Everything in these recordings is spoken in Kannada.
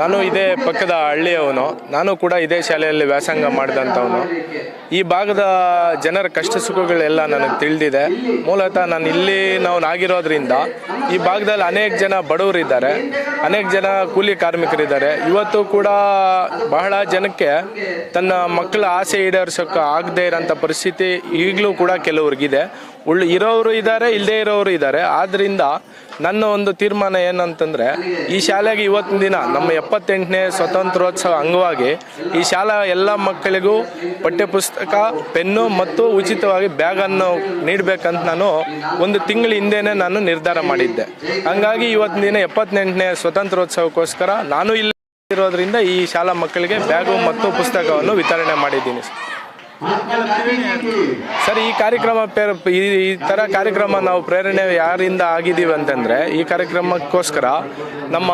ನಾನು ಇದೇ ಪಕ್ಕದ ಹಳ್ಳಿಯವನು. ನಾನು ಕೂಡ ಇದೇ ಶಾಲೆಯಲ್ಲಿ ವ್ಯಾಸಂಗ ಮಾಡಿದಂಥವನು. ಈ ಭಾಗದ ಜನರ ಕಷ್ಟ ಸುಖಗಳೆಲ್ಲ ನನಗೆ ತಿಳಿದಿದೆ. ಮೂಲತಃ ನಾನು ಇಲ್ಲಿ ನಾವು ಆಗಿರೋದ್ರಿಂದ ಈ ಭಾಗದಲ್ಲಿ ಅನೇಕ ಜನ ಬಡವರಿದ್ದಾರೆ. ಅನೇಕ ಜನ ಕೂಲಿ ಕಾರ್ಮಿಕರಿದ್ದಾರೆ. ಇವತ್ತು ಕೂಡ ಬಹಳ ಜನಕ್ಕೆ ತನ್ನ ಮಕ್ಕಳ ಆಸೆ ಈಡೇರಿಸೋಕೆ ಆಗದೇ ಇರೋಂಥ ಪರಿಸ್ಥಿತಿ ಈಗಲೂ ಕೂಡ ಕೆಲವ್ರಿಗಿದೆ. ಉಳ್ ಇರೋರು ಇದ್ದಾರೆ ಇಲ್ಲದೇ ಇರೋರು ಇದ್ದಾರೆ. ಆದ್ದರಿಂದ ನನ್ನ ಒಂದು ತೀರ್ಮಾನ ಏನಂತಂದರೆ, ಈ ಶಾಲೆಗೆ ಇವತ್ತಿನ ದಿನ, ನಮ್ಮ ಎಪ್ಪತ್ತೆಂಟನೇ ಸ್ವತಂತ್ರೋತ್ಸವ ಅಂಗವಾಗಿ ಈ ಶಾಲಾ ಎಲ್ಲ ಮಕ್ಕಳಿಗೂ ಪಠ್ಯಪುಸ್ತಕ, ಪೆನ್ನು ಮತ್ತು ಉಚಿತವಾಗಿ ಬ್ಯಾಗನ್ನು ನೀಡಬೇಕಂತ ನಾನು ಒಂದು ತಿಂಗಳ ಹಿಂದೆನೇ ನಾನು ನಿರ್ಧಾರ ಮಾಡಿದ್ದೆ. ಹಂಗಾಗಿ ಇವತ್ತಿನ ದಿನ ಎಪ್ಪತ್ತೆಂಟನೇ ಸ್ವತಂತ್ರೋತ್ಸವಕ್ಕೋಸ್ಕರ ನಾನು ಇಲ್ಲಿ ಇರೋದ್ರಿಂದ ಈ ಶಾಲಾ ಮಕ್ಕಳಿಗೆ ಬ್ಯಾಗು ಮತ್ತು ಪುಸ್ತಕವನ್ನು ವಿತರಣೆ ಮಾಡಿದ್ದೀನಿ ಸರ್, ಈ ಕಾರ್ಯಕ್ರಮ ಈ ತರ ಕಾರ್ಯಕ್ರಮ ನಾವು ಪ್ರೇರಣೆ ಯಾರಿಂದ ಆಗಿದ್ದೀವಿ ಅಂತಂದರೆ, ಈ ಕಾರ್ಯಕ್ರಮಕ್ಕೋಸ್ಕರ ನಮ್ಮ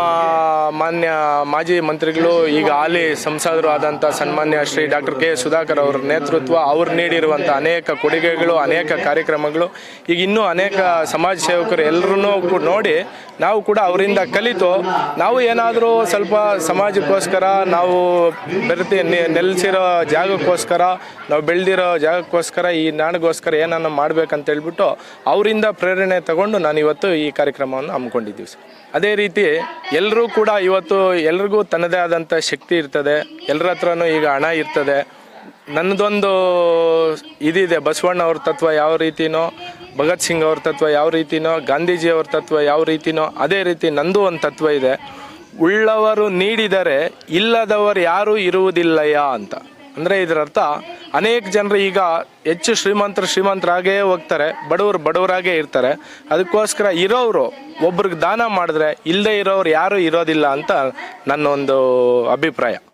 ಮಾನ್ಯ ಮಾಜಿ ಮಂತ್ರಿಗಳು, ಈಗ ಹಾಲಿ ಸಂಸದರು ಆದಂಥ ಸನ್ಮಾನ್ಯ ಶ್ರೀ ಡಾಕ್ಟರ್ ಕೆ. ಸುಧಾಕರ್ ಅವರ ನೇತೃತ್ವ ಅವ್ರು ನೀಡಿರುವಂಥ ಅನೇಕ ಕೊಡುಗೆಗಳು, ಅನೇಕ ಕಾರ್ಯಕ್ರಮಗಳು, ಈಗ ಇನ್ನೂ ಅನೇಕ ಸಮಾಜ ಸೇವಕರು ಎಲ್ಲರೂ ನೋಡಿ ನಾವು ಕೂಡ ಅವರಿಂದ ಕಲಿತು ನಾವು ಏನಾದರೂ ಸ್ವಲ್ಪ ಸಮಾಜಕ್ಕೋಸ್ಕರ ನಾವು ಬೆರೆತಿ ನೆಲೆಸಿರೋ ಜಾಗಕ್ಕೋಸ್ಕರ ನಾವು ಬೆಳೆದಿರೋ ಜಾಗಕ್ಕೋಸ್ಕರ, ಈ ನಾಡಿಗೋಸ್ಕರ ಏನನ್ನ ಮಾಡಬೇಕಂತ ಹೇಳ್ಬಿಟ್ಟು ಅವರಿಂದ ಪ್ರೇರಣೆ ತಗೊಂಡು ನಾನು ಇವತ್ತು ಈ ಕಾರ್ಯಕ್ರಮವನ್ನು ಹಮ್ಮಿಕೊಂಡಿದ್ದೀವಿ ಸರ್. ಅದೇ ರೀತಿ ಎಲ್ಲರೂ ಕೂಡ ಇವತ್ತು ಎಲ್ರಿಗೂ ತನ್ನದೇ ಆದಂಥ ಶಕ್ತಿ ಇರ್ತದೆ. ಎಲ್ಲರ ಹತ್ರನೂ ಈಗ ಹಣ ಇರ್ತದೆ. ನನ್ನದೊಂದು ಇದಿದೆ, ಬಸವಣ್ಣ ಅವ್ರ ತತ್ವ ಯಾವ ರೀತಿನೋ, ಭಗತ್ ಸಿಂಗ್ ಅವ್ರ ತತ್ವ ಯಾವ ರೀತಿನೋ, ಗಾಂಧೀಜಿ ಅವ್ರ ತತ್ವ ಯಾವ ರೀತಿನೋ, ಅದೇ ರೀತಿ ನಂದು ಒಂದು ತತ್ವ ಇದೆ. ಉಳ್ಳವರು ನೀಡಿದರೆ ಇಲ್ಲದವರು ಯಾರೂ ಇರುವುದಿಲ್ಲಯ್ಯ ಅಂತ. ಅಂದರೆ ಇದರರ್ಥ ಅನೇಕ ಜನರು ಈಗ ಹೆಚ್ಚು ಶ್ರೀಮಂತರು ಶ್ರೀಮಂತರಾಗೇ ಹೋಗ್ತಾರೆ, ಬಡವರು ಬಡವರಾಗೇ ಇರ್ತಾರೆ. ಅದಕ್ಕೋಸ್ಕರ ಇರೋರು ಒಬ್ರಿಗೆ ದಾನ ಮಾಡಿದ್ರೆ ಇಲ್ಲದೆ ಇರೋರು ಯಾರೂ ಇರೋದಿಲ್ಲ ಅಂತ ನನ್ನ ಒಂದು ಅಭಿಪ್ರಾಯ.